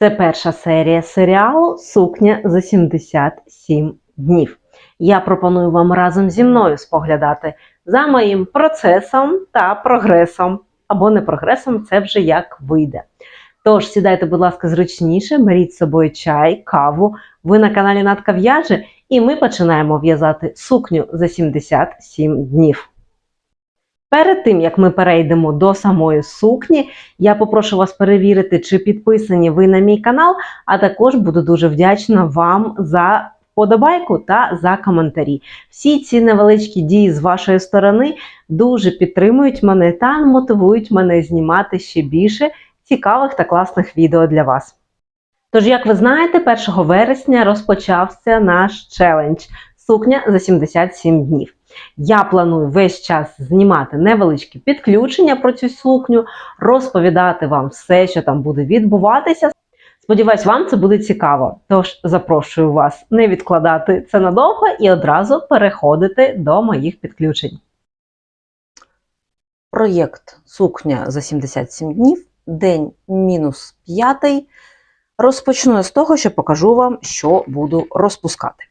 Це перша серія серіалу Сукня за 77 днів. Я пропоную вам разом зі мною споглядати за моїм процесом та прогресом. Або не прогресом, це вже як вийде. Тож сідайте, будь ласка, зручніше, беріть з собою чай, каву. Ви на каналі Натка В'яже, і ми починаємо в'язати сукню за 77 днів. Перед тим як ми перейдемо до самої сукні, я попрошу вас перевірити, чи підписані ви на мій канал, а також буду дуже вдячна вам за вподобайку та за коментарі. Всі ці невеличкі дії з вашої сторони дуже підтримують мене та мотивують мене знімати ще більше цікавих та класних відео для вас. Тож, як ви знаєте, 1 вересня розпочався наш челендж сукня за 77 днів. Я планую весь час знімати невеличкі підключення про цю сукню, розповідати вам все, що там буде відбуватися. Сподіваюсь, вам це буде цікаво. Тож запрошую вас не відкладати це надовго і одразу переходити до моїх підключень. Проєкт Сукня за 77 днів, день мінус п'ятий. Розпочну з того, що покажу вам, що буду розпускати.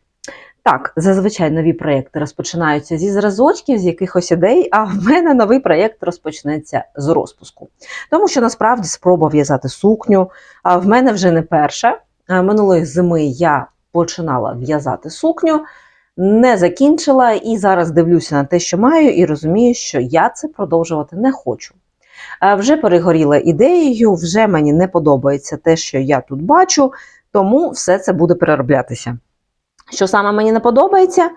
Так, зазвичай нові проєкти розпочинаються зі зразочків, з якихось ідей, а в мене новий проєкт розпочнеться з розпуску. Тому що насправді спроба в'язати сукню, а в мене вже не перша. Минулої зими я починала в'язати сукню, не закінчила і зараз дивлюся на те, що маю, і розумію, що я це продовжувати не хочу. Вже перегоріла ідеєю, вже мені не подобається те, що я тут бачу, тому все це буде перероблятися. Що саме мені не подобається, е,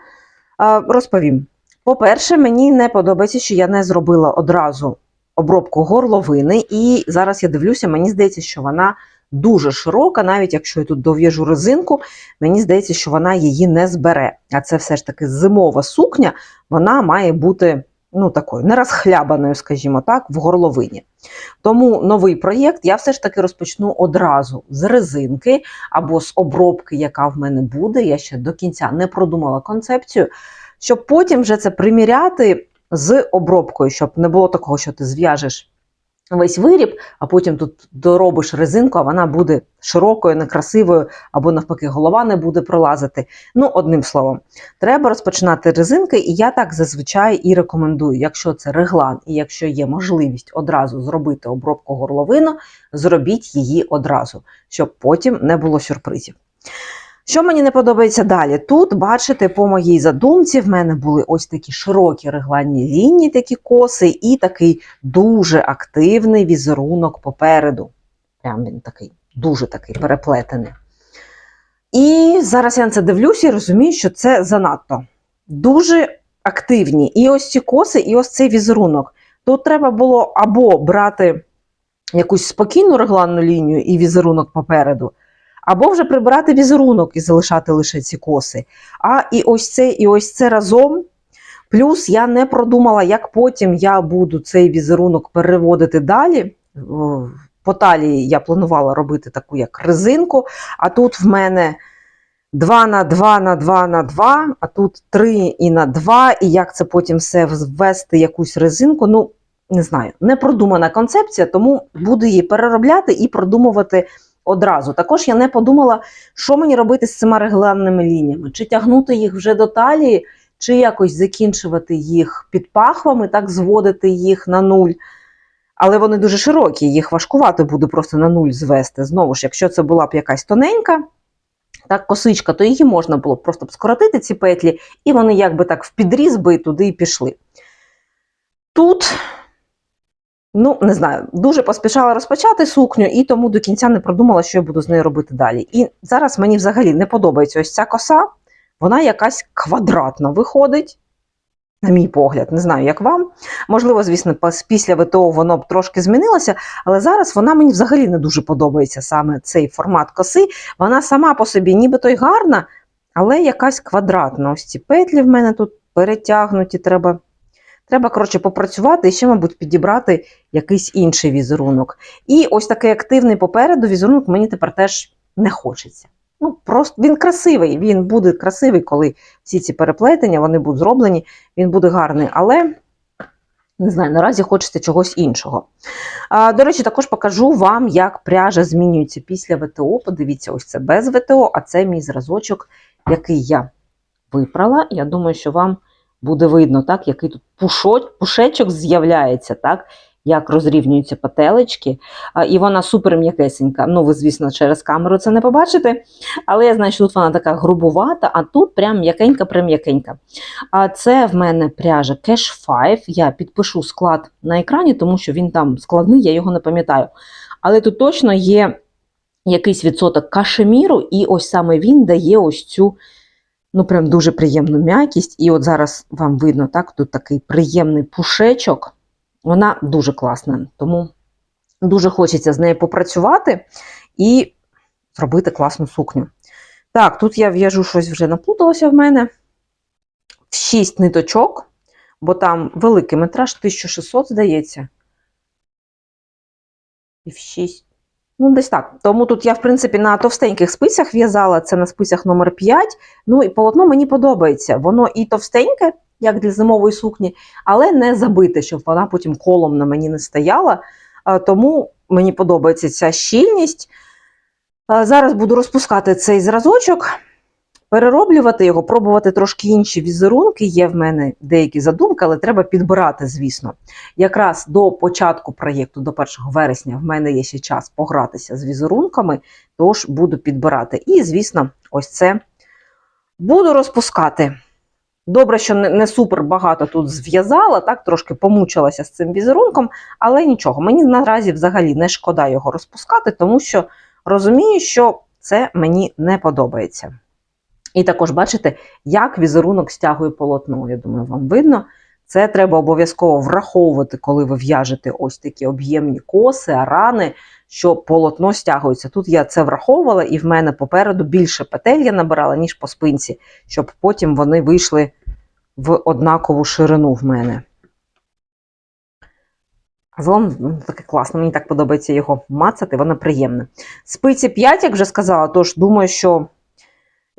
розповім. По-перше, мені не подобається, що я не зробила одразу обробку горловини, і зараз я дивлюся, мені здається, що вона дуже широка, навіть якщо я тут дов'яжу резинку, мені здається, що вона її не збере. А це все ж таки зимова сукня, вона має бути ну, такою нерозхлябаною, скажімо так, в горловині. Тому новий проєкт я все ж таки розпочну одразу з резинки або з обробки, яка в мене буде. Я ще до кінця не продумала концепцію, щоб потім вже це приміряти з обробкою, щоб не було такого, що ти зв'яжеш весь виріб, а потім тут доробиш резинку, а вона буде широкою, некрасивою, або навпаки, голова не буде пролазити. Ну, одним словом, треба розпочинати резинки, і я так зазвичай і рекомендую, якщо це реглан, і якщо є можливість одразу зробити обробку горловину, зробіть її одразу, щоб потім не було сюрпризів. Що мені не подобається далі? Тут, бачите, по моїй задумці, в мене були ось такі широкі регланні лінії, такі коси, і такий дуже активний візерунок попереду. Прям він такий, дуже такий переплетений. І зараз я на це дивлюся і розумію, що це занадто. Дуже активні. І ось ці коси, і ось цей візерунок. Тут треба було або брати якусь спокійну регланну лінію і візерунок попереду, або вже прибирати візерунок і залишати лише ці коси. А і ось це, і ось це разом. Плюс я не продумала, як потім я буду цей візерунок переводити далі. По талії я планувала робити таку як резинку, а тут в мене 2 на 2 на 2 на 2, а тут 3 і на 2, і як це потім все ввести якусь резинку. Ну, не знаю, не продумана концепція, тому буду її переробляти і продумувати одразу. Також я не подумала, що мені робити з цими регланними лініями, чи тягнути їх вже до талії, чи якось закінчувати їх під пахвами, так зводити їх на нуль. Але вони дуже широкі, їх важкувато буде просто на нуль звести. Знову ж, якщо це була б якась тоненька, так, косичка, то її можна було б просто б скоротити ці петлі, і вони якби так в підріз би туди і пішли. Тут Ну, не знаю, дуже поспішала розпочати сукню, і тому до кінця не продумала, що я буду з нею робити далі. І зараз мені взагалі не подобається ось ця коса, вона якась квадратна виходить, на мій погляд, не знаю, як вам. Можливо, звісно, після ВТО воно б трошки змінилося, але зараз вона мені взагалі не дуже подобається саме цей формат коси. Вона сама по собі нібито й гарна, але якась квадратна. Ось ці петлі в мене тут перетягнуті, треба. Треба, коротше, попрацювати і ще, мабуть, підібрати якийсь інший візерунок. І ось такий активний попереду візерунок мені тепер теж не хочеться. Ну, просто Він красивий, він буде красивий, коли всі ці переплетення вони будуть зроблені, він буде гарний. Але Не знаю, наразі хочеться чогось іншого. А, до речі, також покажу вам, як пряжа змінюється після ВТО. Подивіться, ось це без ВТО, а це мій зразочок, який я випрала. Я думаю, що вам буде видно, так, який тут пушо- пушечок з'являється, так, як розрівнюються петелечки. А, і вона супер м'якесенька. Ну, ви, звісно, через камеру це не побачите. Але я знаю, що тут вона така грубувата, а тут прям м'якенька, прям м'якенька. А це в мене пряжа Cash 5. Я підпишу склад на екрані, тому що він там складний, я його не пам'ятаю. Але тут точно є якийсь відсоток кашеміру, і ось саме він дає ось цю. Ну, прям дуже приємну м'якість. І от зараз вам видно, так, тут такий приємний пушечок. Вона дуже класна, тому дуже хочеться з нею попрацювати і зробити класну сукню. Так, тут я в'яжу щось вже наплуталося в мене. В 6 ниточок, бо там великий метраж 1600, здається. І в 6. Ну, десь так. Тому тут я, в принципі, на товстеньких спицях в'язала, це на спицях номер 5. Ну і полотно мені подобається. Воно і товстеньке, як для зимової сукні, але не забите, щоб вона потім колом на мені не стояла. Тому мені подобається ця щільність. Зараз буду розпускати цей зразочок, перероблювати його, пробувати трошки інші візерунки. Є в мене деякі задумки, але треба підбирати, звісно. Якраз до початку проєкту, до 1 вересня, в мене є ще час погратися з візерунками, тож буду підбирати. І, звісно, ось це буду розпускати. Добре, що не, супер багато тут зв'язала, так трошки помучилася з цим візерунком, але нічого, мені наразі взагалі не шкода його розпускати, тому що розумію, що це мені не подобається. І також бачите, як візерунок стягує полотно. Я думаю, вам видно. Це треба обов'язково враховувати, коли ви в'яжете ось такі об'ємні коси, арани, що полотно стягується. Тут я це враховувала, і в мене попереду більше петель я набирала, ніж по спинці, щоб потім вони вийшли в однакову ширину в мене. Загалом ну, таке класно, мені так подобається його мацати, воно приємне. Спиці 5, як вже сказала, тож думаю, що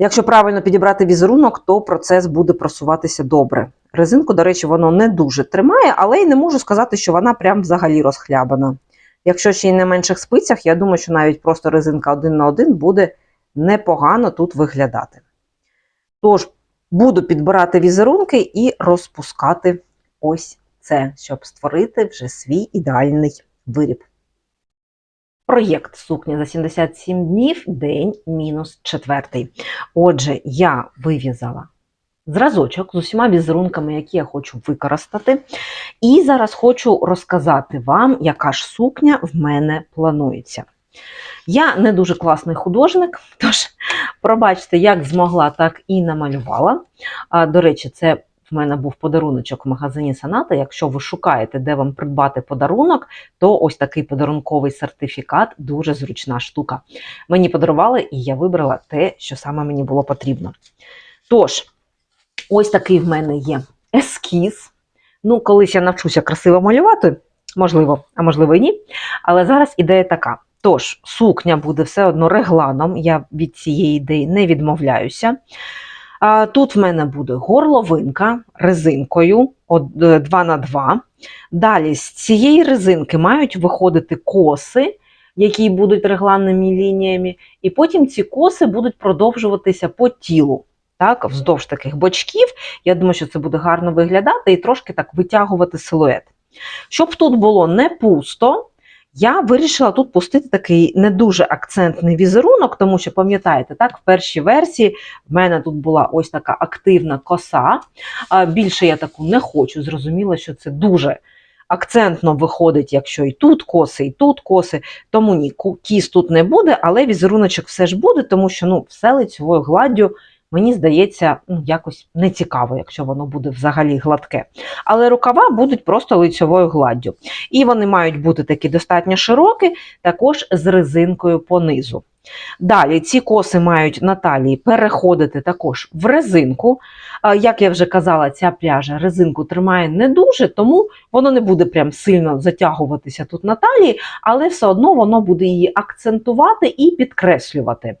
якщо правильно підібрати візерунок, то процес буде просуватися добре. Резинку, до речі, воно не дуже тримає, але й не можу сказати, що вона прям взагалі розхлябана. Якщо ще й на менших спицях, я думаю, що навіть просто резинка один на один буде непогано тут виглядати. Тож, буду підбирати візерунки і розпускати ось це, щоб створити вже свій ідеальний виріб. Проєкт сукня за 77 днів, день мінус четвертий. Отже, я вив'язала зразочок з усіма візерунками, які я хочу використати. І зараз хочу розказати вам, яка ж сукня в мене планується. Я не дуже класний художник, тож пробачте, як змогла, так і намалювала. До речі, це в мене був подаруночок в магазині Саната. Якщо ви шукаєте, де вам придбати подарунок, то ось такий подарунковий сертифікат дуже зручна штука. Мені подарували, і я вибрала те, що саме мені було потрібно. Тож, ось такий в мене є ескіз. Ну, колись я навчуся красиво малювати, можливо, а можливо і ні. Але зараз ідея така. Тож, сукня буде все одно регланом, я від цієї ідеї не відмовляюся. Тут в мене буде горловинка резинкою 2 на 2 Далі з цієї резинки мають виходити коси, які будуть регланними лініями, і потім ці коси будуть продовжуватися по тілу. Так, вздовж таких бочків. Я думаю, що це буде гарно виглядати і трошки так витягувати силует. Щоб тут було не пусто, я вирішила тут пустити такий не дуже акцентний візерунок, тому що, пам'ятаєте, так, в першій версії в мене тут була ось така активна коса. Більше я таку не хочу. Зрозуміла, що це дуже акцентно виходить, якщо і тут коси, і тут коси. Тому ні, кіс тут не буде, але візеруночок все ж буде, тому що ну, все лицьовою гладдю. Мені здається, ну, якось не цікаво, якщо воно буде взагалі гладке. Але рукава будуть просто лицьовою гладдю. І вони мають бути такі достатньо широкі, також з резинкою понизу. Далі ці коси мають на талії переходити також в резинку. Як я вже казала, ця пряжа резинку тримає не дуже, тому воно не буде прям сильно затягуватися тут на талії, але все одно воно буде її акцентувати і підкреслювати.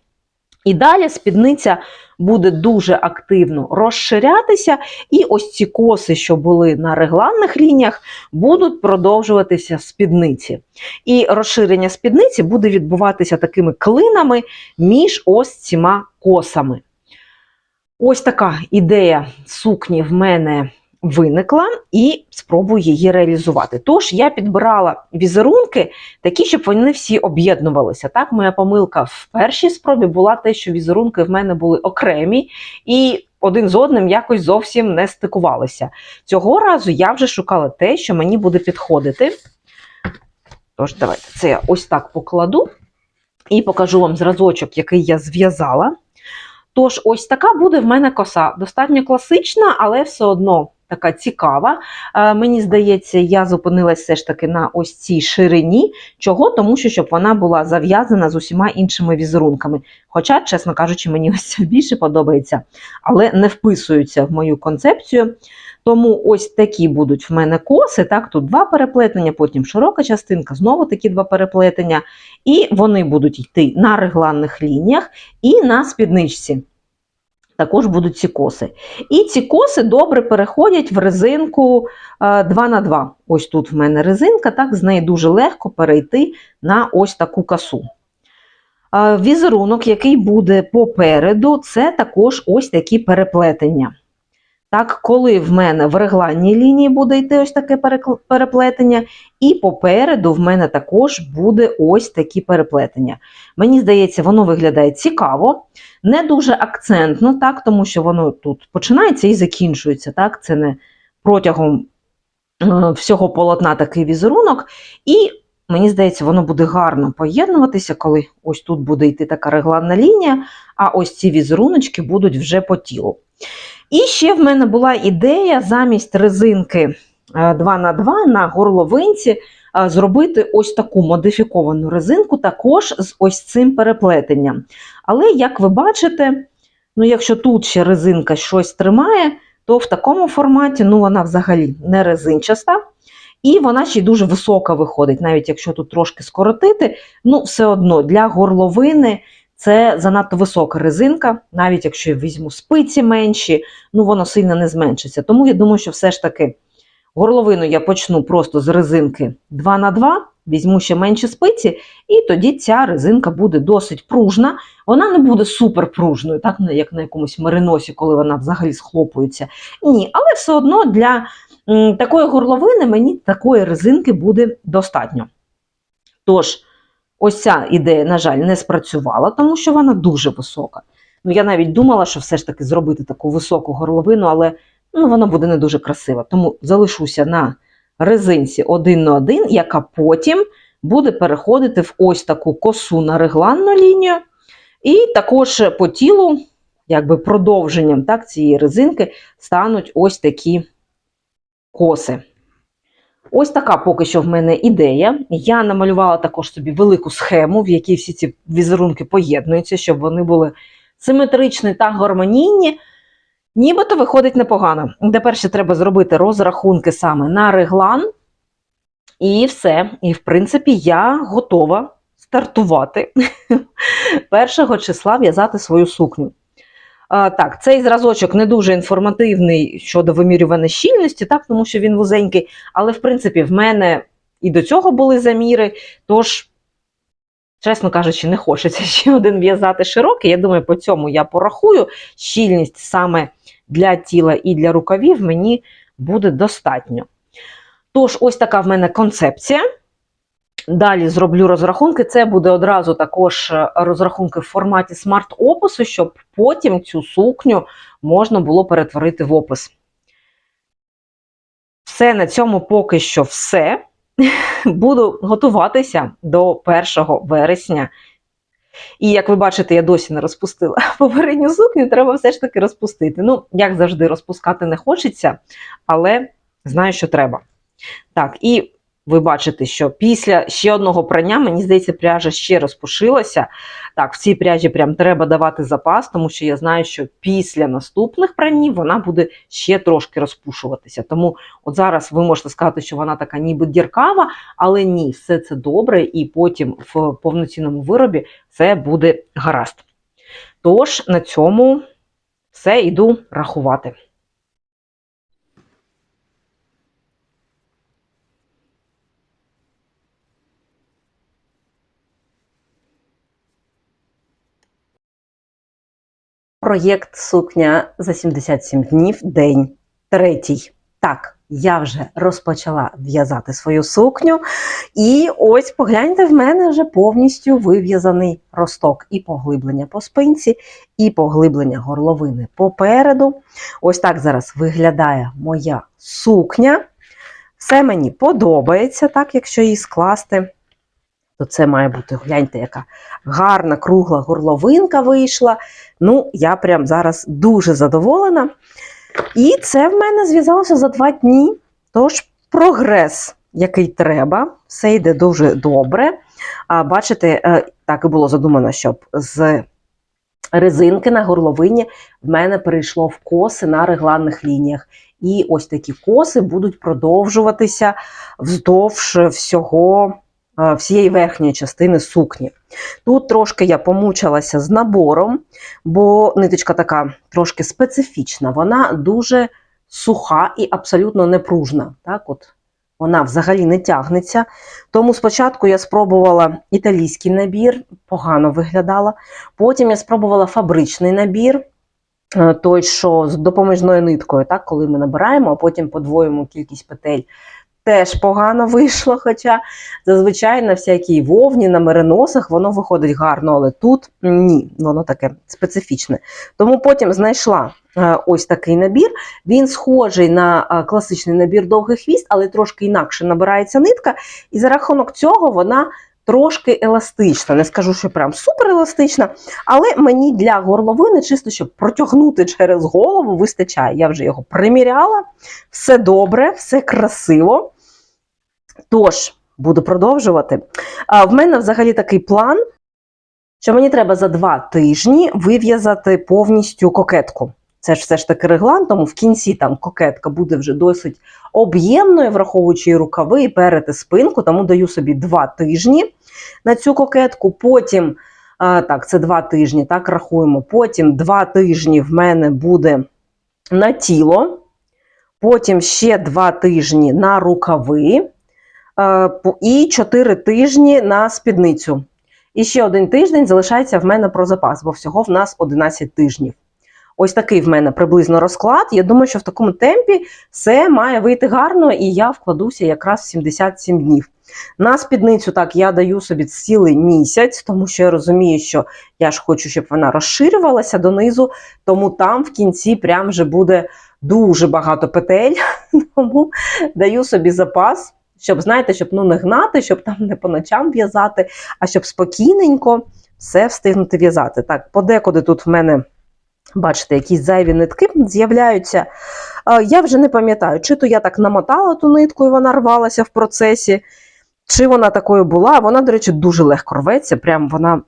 І далі спідниця буде дуже активно розширятися, і ось ці коси, що були на регланних лініях, будуть продовжуватися спідниці. І розширення спідниці буде відбуватися такими клинами між ось цими косами. Ось така ідея сукні в мене виникла, і спробую її реалізувати. Тож я підбирала візерунки такі, щоб вони всі об'єднувалися. Так, моя помилка в першій спробі була те, що візерунки в мене були окремі і один з одним якось зовсім не стикувалися. Цього разу я вже шукала те, що мені буде підходити. Тож, давайте це я ось так покладу і покажу вам зразочок, який я зв'язала. Тож, ось така буде в мене коса. Достатньо класична, але все одно така цікава. Е, мені здається, я зупинилась все ж таки на ось цій ширині. Чого? Тому що щоб вона була зав'язана з усіма іншими візерунками. Хоча, чесно кажучи, мені ось ця більше подобається, але не вписується в мою концепцію. Тому ось такі будуть в мене коси. Так, тут два переплетення, потім широка частинка, знову такі два переплетення. І вони будуть йти на регланних лініях і на спідничці. Також будуть ці коси. І ці коси добре переходять в резинку 2 на 2 Ось тут в мене резинка, так, з неї дуже легко перейти на ось таку косу. Е, Візерунок, який буде попереду, це також ось такі переплетення. Так, коли в мене в регланній лінії буде йти ось таке переплетення, і попереду в мене також буде ось такі переплетення. Мені здається, воно виглядає цікаво, не дуже акцентно, так, тому що воно тут починається і закінчується. Так, Це не протягом е, всього полотна такий візерунок. І мені здається, воно буде гарно поєднуватися, коли ось тут буде йти така регланна лінія, а ось ці візеруночки будуть вже по тілу. І ще в мене була ідея замість резинки 2х2 на горловинці зробити ось таку модифіковану резинку, також з ось цим переплетенням. Але, як ви бачите, ну, якщо тут ще резинка щось тримає, то в такому форматі ну, вона взагалі не резинчаста. І вона ще й дуже висока виходить, навіть якщо тут трошки скоротити, ну все одно для горловини це занадто висока резинка, навіть якщо я візьму спиці менші, ну воно сильно не зменшиться. Тому я думаю, що все ж таки горловину я почну просто з резинки 2 на 2 візьму ще менші спиці, і тоді ця резинка буде досить пружна. Вона не буде суперпружною, так як на якомусь мериносі, коли вона взагалі схлопується. Ні, але все одно для такої горловини мені такої резинки буде достатньо. Тож, ось ця ідея, на жаль, не спрацювала, тому що вона дуже висока. Ну, я навіть думала, що все ж таки зробити таку високу горловину, але ну, вона буде не дуже красива. Тому залишуся на резинці один на один, яка потім буде переходити в ось таку косу на регланну лінію. І також по тілу, якби продовженням так, цієї резинки, стануть ось такі коси. Ось така поки що в мене ідея. Я намалювала також собі велику схему, в якій всі ці візерунки поєднуються, щоб вони були симетричні та гармонійні. Нібито виходить непогано. Тепер ще треба зробити розрахунки саме на реглан. І все. І, в принципі, я готова стартувати 1 числа в'язати свою сукню. Так, цей зразочок не дуже інформативний щодо вимірювання щільності, так, тому що він вузенький, але в принципі в мене і до цього були заміри. Тож, чесно кажучи, не хочеться ще один в'язати широкий. Я думаю, по цьому я порахую. Щільність саме для тіла і для рукавів мені буде достатньо. Тож, ось така в мене концепція. Далі зроблю розрахунки. Це буде одразу також е, розрахунки в форматі смарт-опису, щоб потім цю сукню можна було перетворити в опис. Все на цьому поки що все. Буду готуватися до 1 вересня. І як ви бачите, я досі не розпустила попередню сукню, треба все ж таки розпустити. Ну, як завжди, розпускати не хочеться, але знаю, що треба. Так, і ви бачите, що після ще одного прання, мені здається, пряжа ще розпушилася. Так, в цій пряжі прям треба давати запас, тому що я знаю, що після наступних пранів вона буде ще трошки розпушуватися. Тому от зараз ви можете сказати, що вона така ніби діркава, але ні, все це добре, і потім в повноцінному виробі все буде гаразд. Тож на цьому все йду рахувати. Проєкт сукня за 77 днів, день третій. Так, я вже розпочала в'язати свою сукню. І ось погляньте, в мене вже повністю вив'язаний росток і поглиблення по спинці, і поглиблення горловини попереду. Ось так зараз виглядає моя сукня. Все мені подобається, так, якщо її скласти. То це має бути, гляньте, яка гарна кругла горловинка вийшла. Ну, я прям зараз дуже задоволена. І це в мене зв'язалося за два дні. Тож, прогрес, який треба, все йде дуже добре. А бачите, е, так і було задумано, щоб з резинки на горловині в мене перейшло в коси на регланних лініях. І ось такі коси будуть продовжуватися вздовж всього, всієї верхньої частини сукні. Тут трошки я помучилася з набором, бо ниточка така трошки специфічна, вона дуже суха і абсолютно непружна. Так, от вона взагалі не тягнеться. Тому спочатку я спробувала італійський набір, погано виглядала. Потім я спробувала фабричний набір, е, той, що з допоміжною ниткою, так, коли ми набираємо, а потім подвоюємо кількість петель. Теж погано вийшло, хоча зазвичай на всякій вовні, на мериносах воно виходить гарно, але тут ні, воно таке специфічне. Тому потім знайшла е, ось такий набір. Він схожий на е, класичний набір довгий хвіст, але трошки інакше набирається нитка, і за рахунок цього вона трошки еластична. Не скажу, що прям супер еластична, але мені для горловини, чисто щоб протягнути через голову, вистачає. Я вже його приміряла, все добре, все красиво. Тож, буду продовжувати. А, в мене взагалі такий план, що мені треба за два тижні вив'язати повністю кокетку. Це ж все ж таки реглан, тому в кінці там кокетка буде вже досить об'ємною, враховуючи і рукави, і перед і спинку, тому даю собі два тижні на цю кокетку. Потім, а, так, це два тижні, так рахуємо. Потім два тижні в мене буде на тіло, потім ще два тижні на рукави. По- і 4 тижні на спідницю. І ще один тиждень залишається в мене про запас, бо всього в нас 11 тижнів. Ось такий в мене приблизно розклад. Я думаю, що в такому темпі все має вийти гарно, і я вкладуся якраз в 77 днів. На спідницю так я даю собі цілий місяць, тому що я розумію, що я ж хочу, щоб вона розширювалася донизу, тому там в кінці прям вже буде дуже багато петель. Тому даю собі запас щоб, знаєте, щоб ну не гнати, щоб там не по ночам в'язати, а щоб спокійненько все встигнути в'язати. Так, подекуди тут в мене, бачите, якісь зайві нитки з'являються. Я вже не пам'ятаю, чи то я так намотала ту нитку і вона рвалася в процесі, чи вона такою була. Вона, до речі, дуже легко рветься. Прям вона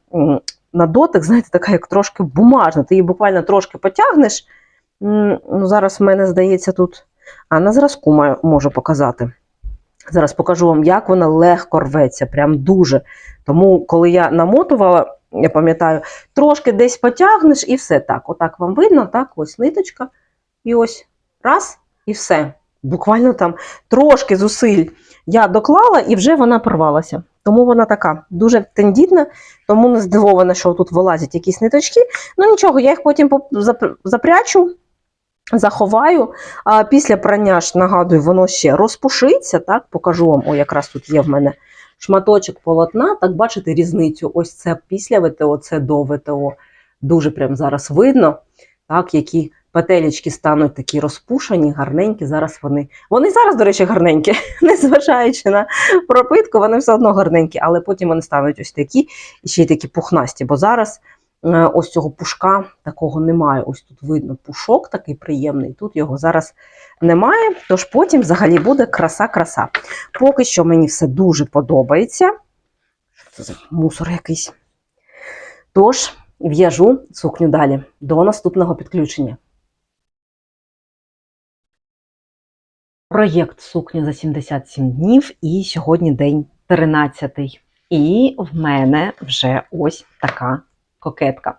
на дотик, знаєте, така як трошки бумажна. Ти її буквально трошки потягнеш. Ну, Зараз в мене здається тут. А на зразку маю, можу показати. Зараз покажу вам, як вона легко рветься, прям дуже. Тому, коли я намотувала, я пам'ятаю, трошки десь потягнеш і все так. Отак вам видно, так, ось ниточка. І ось раз, і все. Буквально там трошки зусиль я доклала, і вже вона порвалася. Тому вона така дуже тендітна, тому не здивована, що тут вилазять якісь ниточки. Ну нічого, я їх потім запрячу, заховаю. А після прання ж нагадую, воно ще розпушиться. Так, покажу вам. О, якраз тут є в мене шматочок полотна. Так, бачите різницю? Ось це після ВТО, це до ВТО. Дуже прям зараз видно, так, які петелічки стануть такі розпушені, гарненькі. Зараз вони. Вони зараз, до речі, гарненькі, незважаючи на пропитку, вони все одно гарненькі, але потім вони стануть ось такі і ще й такі пухнасті. Бо зараз ось цього пушка такого немає. Ось тут видно пушок такий приємний. Тут його зараз немає. Тож потім взагалі буде краса-краса. Поки що мені все дуже подобається. Це мусор якийсь? Тож, в'яжу сукню далі до наступного підключення. Проєкт сукня за 77 днів, і сьогодні день 13. І в мене вже ось така кокетка.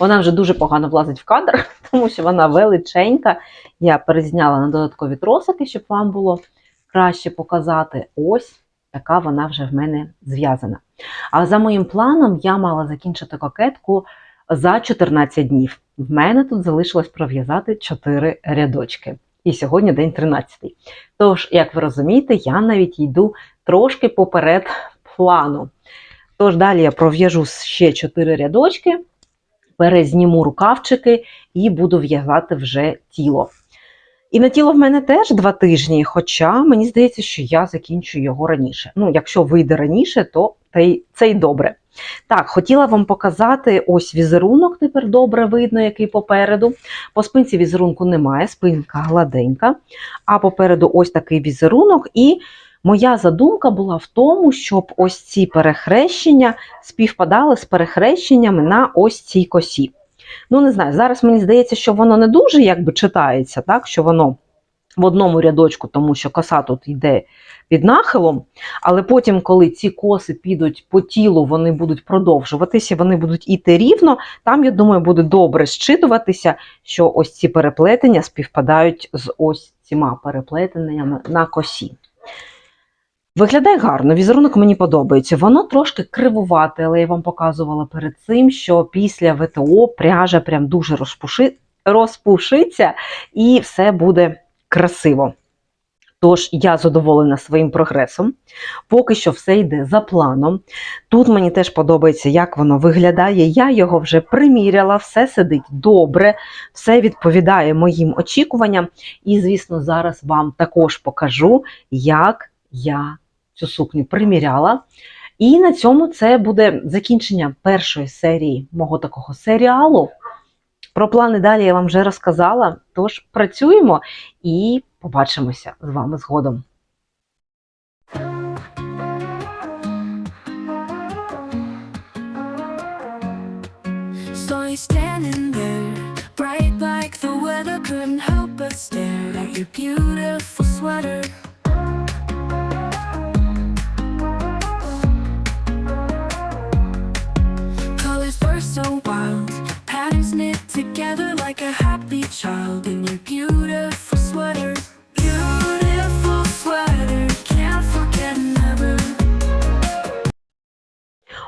Вона вже дуже погано влазить в кадр, тому що вона величенька. Я перезняла на додаткові тросики, щоб вам було краще показати. Ось така вона вже в мене зв'язана. А за моїм планом я мала закінчити кокетку за 14 днів. В мене тут залишилось пров'язати 4 рядочки. І сьогодні день 13. Тож, як ви розумієте, я навіть йду трошки поперед плану. Тож далі я пров'яжу ще 4 рядочки, перезніму рукавчики і буду в'язати вже тіло. І на тіло в мене теж два тижні, хоча мені здається, що я закінчу його раніше. Ну, якщо вийде раніше, то це й- добре. Так, хотіла вам показати ось візерунок, тепер добре видно, який попереду. По спинці візерунку немає, спинка гладенька, а попереду ось такий візерунок. І моя задумка була в тому, щоб ось ці перехрещення співпадали з перехрещеннями на ось цій косі. Ну, не знаю, зараз мені здається, що воно не дуже якби читається, так, що воно в одному рядочку, тому що коса тут йде під нахилом, але потім, коли ці коси підуть по тілу, вони будуть продовжуватися, вони будуть іти рівно. Там, я думаю, буде добре зчитуватися, що ось ці переплетення співпадають з ось цими переплетеннями на косі. Виглядає гарно, візерунок мені подобається. Воно трошки кривувате, але я вам показувала перед цим, що після ВТО пряжа прям дуже розпуши... розпушиться і все буде красиво. Тож я задоволена своїм прогресом. Поки що все йде за планом. Тут мені теж подобається, як воно виглядає. Я його вже приміряла, все сидить добре, все відповідає моїм очікуванням. І, звісно, зараз вам також покажу, як я цю сукню приміряла. І на цьому це буде закінчення першої серії мого такого серіалу. Про плани далі я вам вже розказала. Тож працюємо і побачимося з вами згодом. Beautiful sweater. Happy child in your beautiful sweater. Beautiful sweater, can't forget never.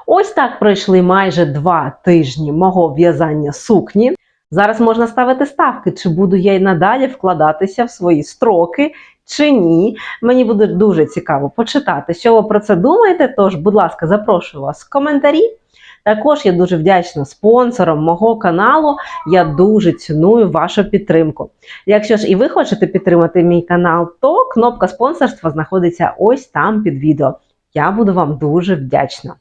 Ось так пройшли майже два тижні мого в'язання сукні. Зараз можна ставити ставки, чи буду я й надалі вкладатися в свої строки, чи ні. Мені буде дуже цікаво почитати, що ви про це думаєте. Тож, будь ласка, запрошую вас в коментарі. Також я дуже вдячна спонсорам мого каналу. Я дуже ціную вашу підтримку. Якщо ж і ви хочете підтримати мій канал, то кнопка спонсорства знаходиться ось там під відео. Я буду вам дуже вдячна.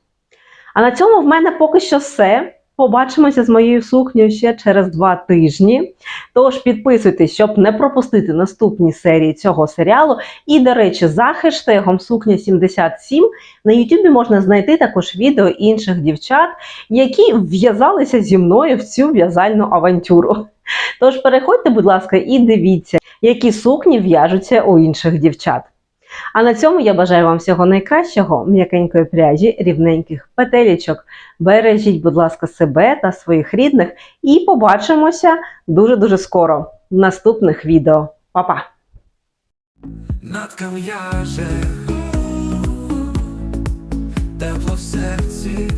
А на цьому в мене поки що все. Побачимося з моєю сукнею ще через два тижні. Тож підписуйтесь, щоб не пропустити наступні серії цього серіалу. І, до речі, за хештегом сукня 77 на Ютубі можна знайти також відео інших дівчат, які в'язалися зі мною в цю в'язальну авантюру. Тож переходьте, будь ласка, і дивіться, які сукні в'яжуться у інших дівчат. А на цьому я бажаю вам всього найкращого, м'якенької пряжі, рівненьких петелічок. Бережіть, будь ласка, себе та своїх рідних, і побачимося дуже-дуже скоро в наступних відео. Па-па! Тепло в серці,